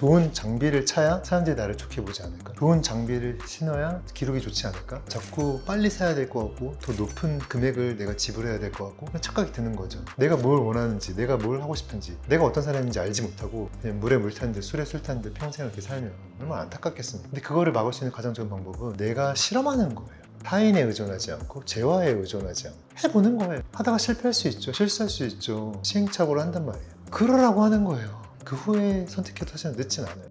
좋은 장비를 차야 사람들이 나를 좋게 보지 않을까? 좋은 장비를 신어야 기록이 좋지 않을까? 자꾸 빨리 사야 될 것 같고 더 높은 금액을 내가 지불해야 될 것 같고 착각이 드는 거죠. 내가 뭘 원하는지, 내가 뭘 하고 싶은지, 내가 어떤 사람인지 알지 못하고 그냥 물에 물 탄 듯, 술에 술 탄 듯 평생 이렇게 살면 얼마나 안타깝겠습니까? 근데 그거를 막을 수 있는 가장 좋은 방법은 내가 실험하는 거예요. 타인에 의존하지 않고 재화에 의존하지 않고 해보는 거예요. 하다가 실패할 수 있죠. 실수할 수 있죠. 시행착오를 한단 말이에요. 그러라고 하는 거예요. 그 후에 선택해도 사실 늦진 않아요.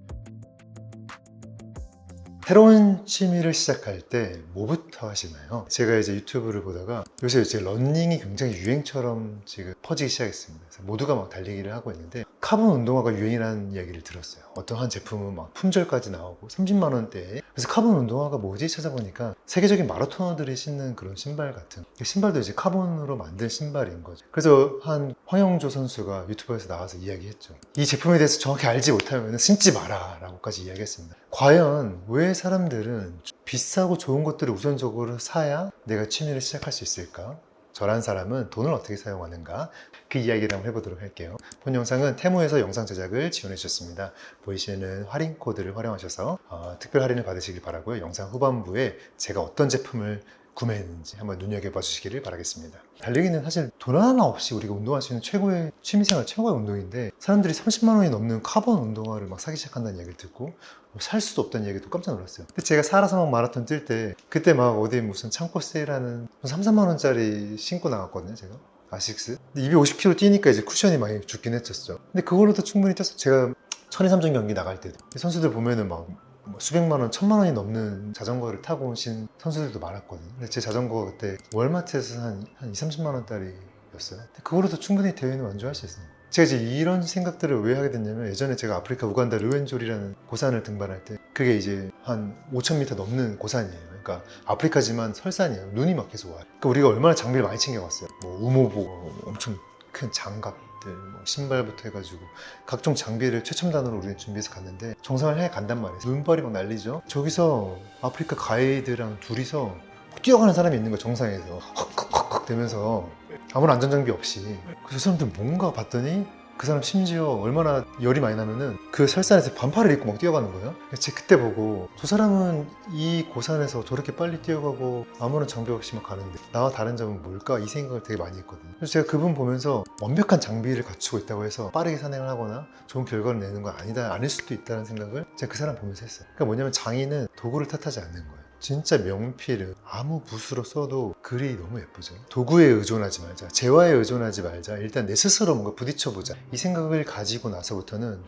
새로운 취미를 시작할 때 뭐부터 하시나요? 제가 이제 유튜브를 보다가 요새 이제 런닝이 굉장히 유행처럼 지금 퍼지기 시작했습니다. 모두가 막 달리기를 하고 있는데 카본 운동화가 유행이라는 이야기를 들었어요. 어떤 한 제품은 막 품절까지 나오고 30만 원대에 그래서 카본 운동화가 뭐지 찾아보니까 세계적인 마라토너들이 신는 그런 신발 같은 그 신발도 이제 카본으로 만든 신발인 거죠. 그래서 한 황영조 선수가 유튜브에서 나와서 이야기했죠. 이 제품에 대해서 정확히 알지 못하면 신지 마라라고까지 이야기했습니다. 과연 왜 사람들은 비싸고 좋은 것들을 우선적으로 사야 내가 취미를 시작할 수 있을까? 저란 사람은 돈을 어떻게 사용하는가? 그 이야기를 한번 해보도록 할게요. 본 영상은 테무에서 영상 제작을 지원해 주셨습니다. 보이시는 할인 코드를 활용하셔서 어, 특별 할인을 받으시길 바라고요. 영상 후반부에 제가 어떤 제품을 구매했는지 한번 눈여겨봐 주시기를 바라겠습니다. 달리기는 사실 돈 하나 없이 우리가 운동할 수 있는 최고의 취미생활 최고의 운동인데 사람들이 30만 원이 넘는 카본 운동화를 막 사기 시작한다는 얘기를 듣고 뭐살 수도 없다는 얘기도 깜짝 놀랐어요. 근데 제가 살아서 막 마라톤 뛸 때 그때 막 어디 무슨 창고 세일하는 3, 4만 원짜리 신고 나갔거든요, 제가. 아식스. 250km 뛰니까 이제 쿠션이 많이 죽긴 했었죠. 근데 그걸로도 충분히 뛰었어. 제가 천이삼전 경기 나갈 때도 선수들 보면은 막 뭐 수백만 원, 천만 원이 넘는 자전거를 타고 오신 선수들도 많았거든요. 근데 제 자전거가 그때 월마트에서 한, 한 2, 30만 원짜리였어요. 그거로도 충분히 대회는 완주할 수 있어요. 제가 이제 이런 생각들을 왜 하게 됐냐면 예전에 제가 아프리카 우간다 르웬졸이라는 고산을 등반할 때 그게 이제 한 5,000m 넘는 고산이에요. 그러니까 아프리카지만 설산이에요. 눈이 막 계속 와요. 그러니까 우리가 얼마나 장비를 많이 챙겨갔어요. 뭐 우모복, 뭐 엄청 큰 장갑 들, 뭐 신발부터 해가지고 각종 장비를 최첨단으로 우리는 준비해서 갔는데 정상을 해 간단 말이에요. 눈발이 막 날리죠. 저기서 아프리카 가이드랑 둘이서 뛰어가는 사람이 있는 거예요. 정상에서 헉헉헉헉 되면서 아무런 안전장비 없이 그 사람들 뭔가 봤더니 그 사람 심지어 얼마나 열이 많이 나면은 그 설산에서 반팔을 입고 막 뛰어가는 거예요. 제가 그때 보고 저 사람은 이 고산에서 저렇게 빨리 뛰어가고 아무런 장비 없이 막 가는데 나와 다른 점은 뭘까 이 생각을 되게 많이 했거든요. 그래서 제가 그분 보면서 완벽한 장비를 갖추고 있다고 해서 빠르게 산행을 하거나 좋은 결과를 내는 건 아니다 아닐 수도 있다는 생각을 제가 그 사람 보면서 했어요. 그러니까 뭐냐면 장인은 도구를 탓하지 않는 거예요. 진짜 명필을 아무 붓으로 써도 글이 너무 예쁘죠. 도구에 의존하지 말자. 재화에 의존하지 말자. 일단 내 스스로 뭔가 부딪혀보자. 이 생각을 가지고 나서부터는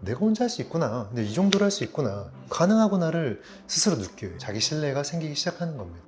내가 혼자 할 수 있구나. 근데 이 정도로 할 수 있구나. 가능하구나를 스스로 느껴요. 자기 신뢰가 생기기 시작하는 겁니다.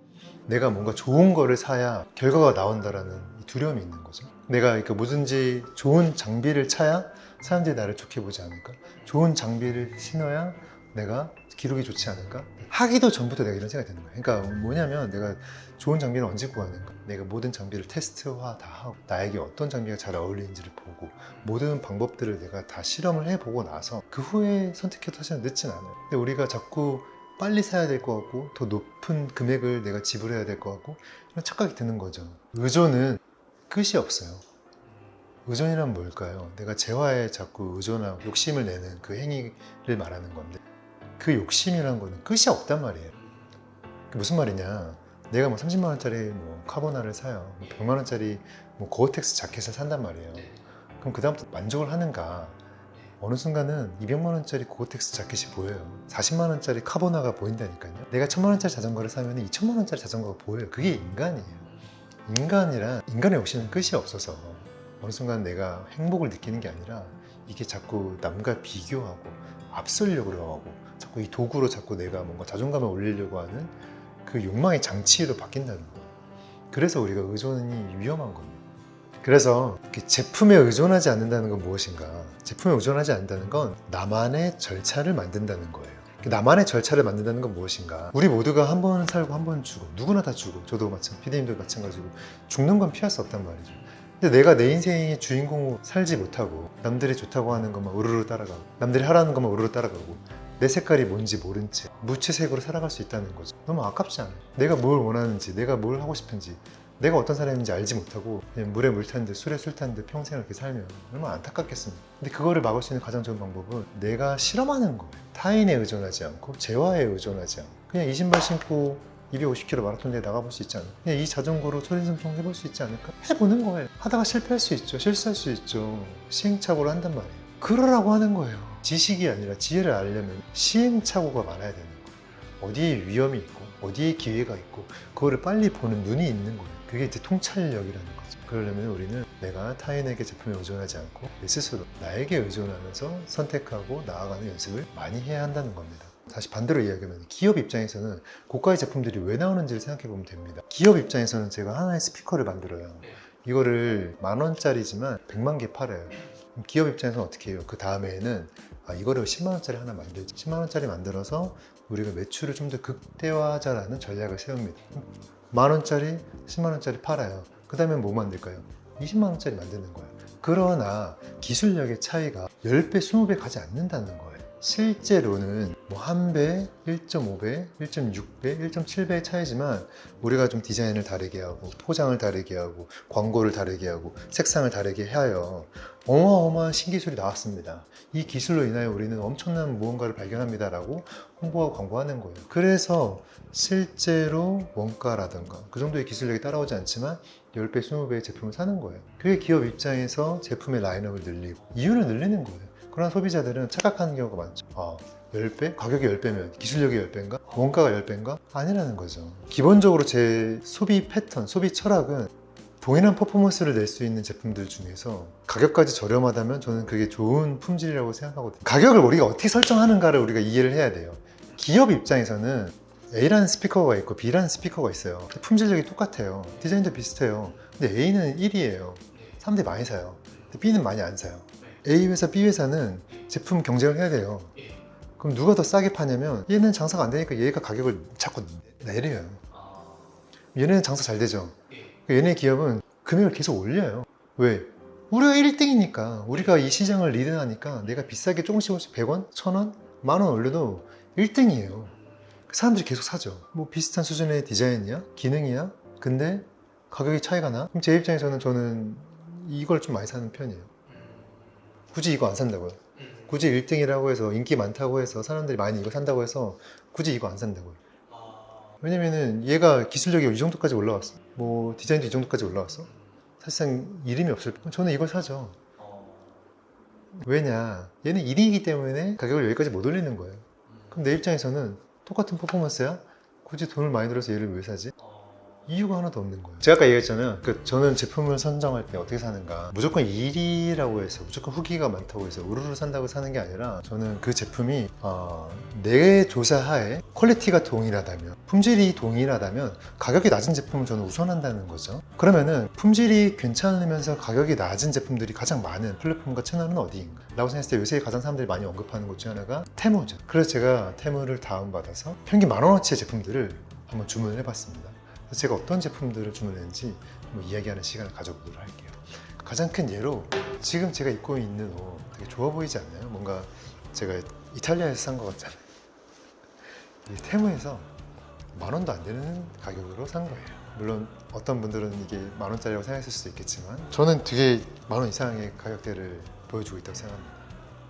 내가 뭔가 좋은 거를 사야 결과가 나온다라는 이 두려움이 있는 거죠. 내가 그 뭐든지 좋은 장비를 차야 사람들이 나를 좋게 보지 않을까? 좋은 장비를 신어야 내가 기록이 좋지 않을까? 하기도 전부터 내가 이런 생각이 드는 거예요. 그러니까 뭐냐면 내가 좋은 장비를 언제 구하는가? 내가 모든 장비를 테스트화 다 하고 나에게 어떤 장비가 잘 어울리는지를 보고 모든 방법들을 내가 다 실험을 해보고 나서 그 후에 선택해도 사실 늦진 않아요. 근데 우리가 자꾸 빨리 사야 될 것 같고 더 높은 금액을 내가 지불해야 될 것 같고 이런 착각이 드는 거죠. 의존은 끝이 없어요. 의존이란 뭘까요? 내가 재화에 자꾸 의존하고 욕심을 내는 그 행위를 말하는 건데 그 욕심이라는 거는 끝이 없단 말이에요. 그 무슨 말이냐? 내가 뭐 30만 원짜리 뭐 카보나를 사요. 100만 원짜리 뭐 고어텍스 자켓을 산단 말이에요. 그럼 그 다음부터 만족을 하는가? 어느 순간은 200만 원짜리 고어텍스 자켓이 보여요. 40만 원짜리 카보나가 보인다니까요. 내가 1000만 원짜리 자전거를 사면 2천만 원짜리 자전거가 보여요. 그게 인간이에요. 인간이란 인간의 욕심은 끝이 없어서 어느 순간 내가 행복을 느끼는 게 아니라 이게 자꾸 남과 비교하고 앞서려고 하고 자꾸 이 도구로 자꾸 내가 뭔가 자존감을 올리려고 하는 그 욕망의 장치로 바뀐다는 거예요. 그래서 우리가 의존이 위험한 겁니다. 그래서 이렇게 제품에 의존하지 않는다는 건 무엇인가? 제품에 의존하지 않는다는 건 나만의 절차를 만든다는 거예요. 나만의 절차를 만든다는 건 무엇인가? 우리 모두가 한 번 살고 한 번 죽어. 누구나 다 죽어. 저도 마찬가지, 피디님도 마찬가지고 죽는 건 피할 수 없단 말이죠. 근데 내가 내 인생의 주인공으로 살지 못하고 남들이 좋다고 하는 것만 우르르 따라가고 남들이 하라는 것만 우르르 따라가고 내 색깔이 뭔지 모른 채 무채색으로 살아갈 수 있다는 거죠. 너무 아깝지 않아요? 내가 뭘 원하는지, 내가 뭘 하고 싶은지 내가 어떤 사람인지 알지 못하고 그냥 물에 물 탔는데 술에 술 탔는데 평생을 이렇게 살면 얼마나 안타깝겠습니까? 근데 그거를 막을 수 있는 가장 좋은 방법은 내가 실험하는 거예요. 타인에 의존하지 않고 재화에 의존하지 않고 그냥 이 신발 신고 250km 마라톤 대회 나가볼 수 있지 않을까? 이 자전거로 초진승송 해볼 수 있지 않을까? 해보는 거예요. 하다가 실패할 수 있죠. 실수할 수 있죠. 시행착오를 한단 말이에요. 그러라고 하는 거예요. 지식이 아니라 지혜를 알려면 시행착오가 많아야 되는 거예요. 어디에 위험이 있고 어디에 기회가 있고 그거를 빨리 보는 눈이 있는 거예요. 그게 이제 통찰력이라는 거죠. 그러려면 우리는 내가 타인에게 제품에 의존하지 않고 내 스스로 나에게 의존하면서 선택하고 나아가는 연습을 많이 해야 한다는 겁니다. 다시 반대로 이야기하면 기업 입장에서는 고가의 제품들이 왜 나오는지를 생각해 보면 됩니다. 기업 입장에서는 제가 하나의 스피커를 만들어요. 이거를 만 원짜리지만 100만 개 팔아요. 기업 입장에서는 어떻게 해요? 그 다음에는 아, 이거를 10만 원짜리 하나 만들지. 10만 원짜리 만들어서 우리가 매출을 좀 더 극대화하자라는 전략을 세웁니다. 만 원짜리, 10만 원짜리 팔아요. 그 다음에 뭐 만들까요? 20만 원짜리 만드는 거예요. 그러나 기술력의 차이가 10배, 20배 가지 않는다는 거예요. 실제로는 뭐 한 배, 1.5배, 1.6배, 1.7배의 차이지만 우리가 좀 디자인을 다르게 하고 포장을 다르게 하고 광고를 다르게 하고 색상을 다르게 하여 어마어마한 신기술이 나왔습니다. 이 기술로 인하여 우리는 엄청난 무언가를 발견합니다라고 홍보하고 광고하는 거예요. 그래서 실제로 원가라든가 그 정도의 기술력이 따라오지 않지만 10배, 20배의 제품을 사는 거예요. 그게 기업 입장에서 제품의 라인업을 늘리고 이윤을 늘리는 거예요. 그러나 소비자들은 착각하는 경우가 많죠. 아, 10배? 가격이 10배면 기술력이 10배인가? 원가가 10배인가? 아니라는 거죠. 기본적으로 제 소비 패턴, 소비 철학은 동일한 퍼포먼스를 낼 수 있는 제품들 중에서 가격까지 저렴하다면 저는 그게 좋은 품질이라고 생각하거든요. 가격을 우리가 어떻게 설정하는가를 우리가 이해를 해야 돼요. 기업 입장에서는 A라는 스피커가 있고 B라는 스피커가 있어요. 품질력이 똑같아요. 디자인도 비슷해요. 근데 A는 1이에요. 사람들이 많이 사요. 근데 B는 많이 안 사요. A 회사, B 회사는 제품 경쟁을 해야 돼요. 그럼 누가 더 싸게 파냐면 얘는 장사가 안 되니까 얘가 가격을 자꾸 내려요. 얘네는 장사 잘 되죠. 얘네 기업은 금액을 계속 올려요. 왜? 우리가 1등이니까 우리가 이 시장을 리드하니까 내가 비싸게 조금씩 조금씩 100원, 1000원, 만 원 올려도 1등이에요. 사람들이 계속 사죠. 뭐 비슷한 수준의 디자인이야, 기능이야. 근데 가격이 차이가 나? 그럼 제 입장에서는 저는 이걸 좀 많이 사는 편이에요. 굳이 이거 안 산다고요. 굳이 1등이라고 해서 인기 많다고 해서 사람들이 많이 이거 산다고 해서 굳이 이거 안 산다고요. 왜냐면은 얘가 기술력이 이 정도까지 올라왔어. 뭐 디자인도 이 정도까지 올라왔어. 사실상 이름이 없을 뿐 저는 이걸 사죠. 왜냐? 얘는 1위이기 때문에 가격을 여기까지 못 올리는 거예요. 그럼 내 입장에서는 똑같은 퍼포먼스야? 굳이 돈을 많이 들어서 얘를 왜 사지? 이유가 하나도 없는 거예요. 제가 아까 얘기했잖아요. 그 저는 제품을 선정할 때 어떻게 사는가. 무조건 1위라고 해서 무조건 후기가 많다고 해서 우르르 산다고 사는 게 아니라 저는 그 제품이 어, 내 조사하에 퀄리티가 동일하다면 품질이 동일하다면 가격이 낮은 제품을 저는 우선한다는 거죠. 그러면은 품질이 괜찮으면서 가격이 낮은 제품들이 가장 많은 플랫폼과 채널은 어디인가? 라고 생각했을 때 요새 가장 사람들이 많이 언급하는 것 중에 하나가 테무죠. 그래서 제가 테무를 다운받아서 평균 만 원어치의 제품들을 한번 주문을 해봤습니다. 제가 어떤 제품들을 주문했는지 이야기하는 시간을 가져보도록 할게요. 가장 큰 예로 지금 제가 입고 있는 옷 되게 좋아 보이지 않나요? 뭔가 제가 이탈리아에서 산 것 같잖아요. 이 테무에서 만 원도 안 되는 가격으로 산 거예요. 물론 어떤 분들은 이게 만 원짜리라고 생각했을 수도 있겠지만 저는 되게 만 원 이상의 가격대를 보여주고 있다고 생각합니다.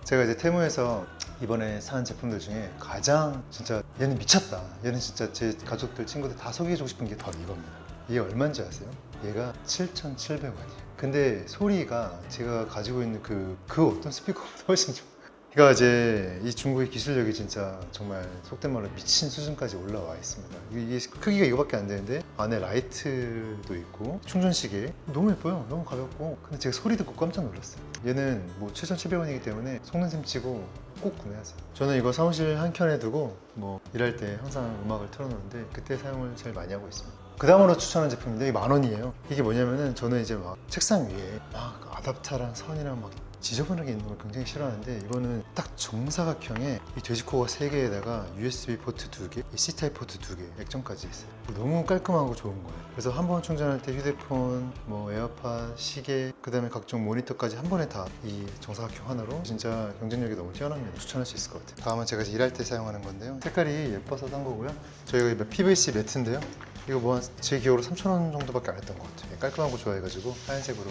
제가 이제 테무에서 이번에 산 제품들 중에 가장 진짜 얘는 미쳤다. 얘는 진짜 제 가족들, 친구들 다 소개해주고 싶은 게 바로 이겁니다. 이게 얼마인지 아세요? 얘가 7,700원이에요. 근데 소리가 제가 가지고 있는 그, 그 어떤 스피커보다 훨씬 좋아. 그러니까 이제 이 중국의 기술력이 진짜 정말 속된 말로 미친 수준까지 올라와 있습니다. 이게 크기가 이거밖에 안 되는데 안에 라이트도 있고 충전시계 너무 예뻐요. 너무 가볍고 근데 제가 소리 듣고 깜짝 놀랐어요. 얘는 뭐 7,700원이기 때문에 속는 셈 치고 꼭 구매하세요. 저는 이거 사무실 한 켠에 두고 뭐 일할 때 항상 음악을 틀어놓는데 그때 사용을 제일 많이 하고 있습니다. 그 다음으로 추천한 제품인데 이게 만 원이에요. 이게 뭐냐면은 저는 이제 막 책상 위에 막 아답타랑 선이랑 막 지저분하게 있는 걸 굉장히 싫어하는데 이거는 딱 정사각형에 이 돼지코어가 3개에다가 USB 포트 2개, 이 C타입 포트 2개, 액정까지 있어요. 너무 깔끔하고 좋은 거예요. 그래서 한 번 충전할 때 휴대폰, 뭐 에어팟, 시계, 그 다음에 각종 모니터까지 한 번에 다 이 정사각형 하나로 진짜 경쟁력이 너무 뛰어납니다. 추천할 수 있을 것 같아요. 다음은 제가 일할 때 사용하는 건데요. 색깔이 예뻐서 산 거고요. 저희가 PVC 매트인데요. 이거 뭐 제 기억으로 3,000원 정도밖에 안 했던 것 같아요. 깔끔한 거 좋아해가지고 하얀색으로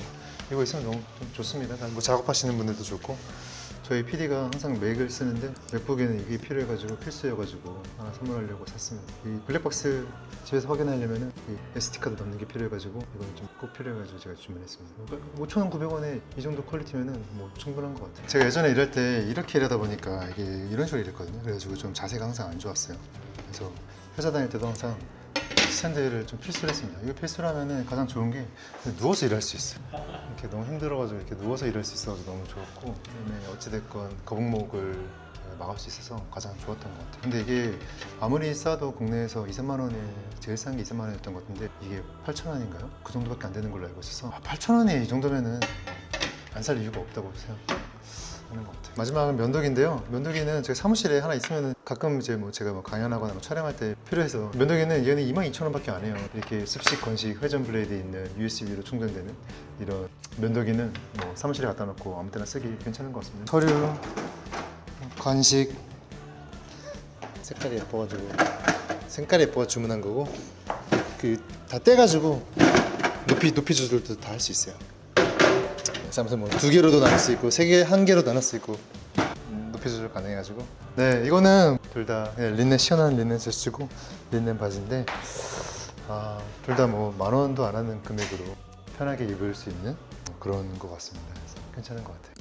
이거 있으면 너무 좀 좋습니다. 뭐 작업하시는 분들도 좋고 저희 PD가 항상 맥을 쓰는데 맥북에는 이게 필요해가지고 필수여가지고 하나 선물하려고 샀습니다. 이 블랙박스 집에서 확인하려면은 이 SD 카드 넣는 게 필요해가지고 이건 좀 꼭 필요해가지고 제가 주문했습니다. 5,900원에 이 정도 퀄리티면은 뭐 충분한 것 같아요. 제가 예전에 일할 때 이렇게 일하다 보니까 이게 이런 식으로 일했거든요. 그래가지고 좀 자세가 항상 안 좋았어요. 그래서 회사 다닐 때도 항상 스탠드를 좀 필수로 했습니다. 이거 필수라면은 가장 좋은 게 누워서 일할 수 있어요. 이렇게 너무 힘들어가지고 이렇게 누워서 일할 수 있어서 너무 좋았고 그다음에 어찌됐건 거북목을 막을 수 있어서 가장 좋았던 것 같아요. 근데 이게 아무리 싸도 국내에서 2, 3만 원에 제일 싼 게 2, 3만 원이었던 것 같은데 이게 8천 원인가요? 그 정도밖에 안 되는 걸로 알고 있어서 아, 8천 원에 이 정도면은 안 살 이유가 없다고 생각하는 것 같아요. 마지막은 면도기인데요. 면도기는 제가 사무실에 하나 있으면 가끔 이제 뭐 제가 뭐 강연하거나 뭐 촬영할 때 필요해서 면도기는 얘는 22,000원밖에 안 해요. 이렇게 습식 건식 회전 블레이드 있는 USB로 충전되는 이런 면도기는 뭐 사무실에 갖다 놓고 아무 때나 쓰기 괜찮은 것 같습니다. 서류, 건식 색깔이 예뻐가지고 색깔이 예뻐가 주문한 거고 그 다 떼가지고 높이 높이 조절도 다 할 수 있어요. 아무튼 뭐 두 개로도 나눌 수 있고 세 개 한 개로 나눌 수 있고 가능해가지고 네 이거는 둘 다 린넨 시원한 린넨 셔츠고 린넨 바지인데 아, 둘 다 뭐 만 원도 안 하는 금액으로 편하게 입을 수 있는 그런 것 같습니다. 그래서 괜찮은 것 같아요.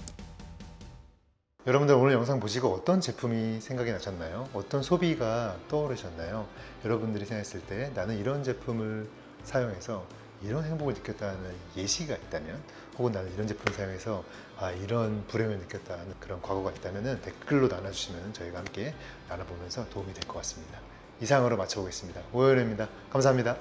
여러분들 오늘 영상 보시고 어떤 제품이 생각이 나셨나요? 어떤 소비가 떠오르셨나요? 여러분들이 생각했을 때 나는 이런 제품을 사용해서 이런 행복을 느꼈다는 예시가 있다면 혹은 나는 이런 제품을 사용해서 아 이런 불행을 느꼈다는 그런 과거가 있다면 댓글로 나눠주시면 저희가 함께 나눠보면서 도움이 될 것 같습니다. 이상으로 마쳐보겠습니다. 오열입니다. 감사합니다.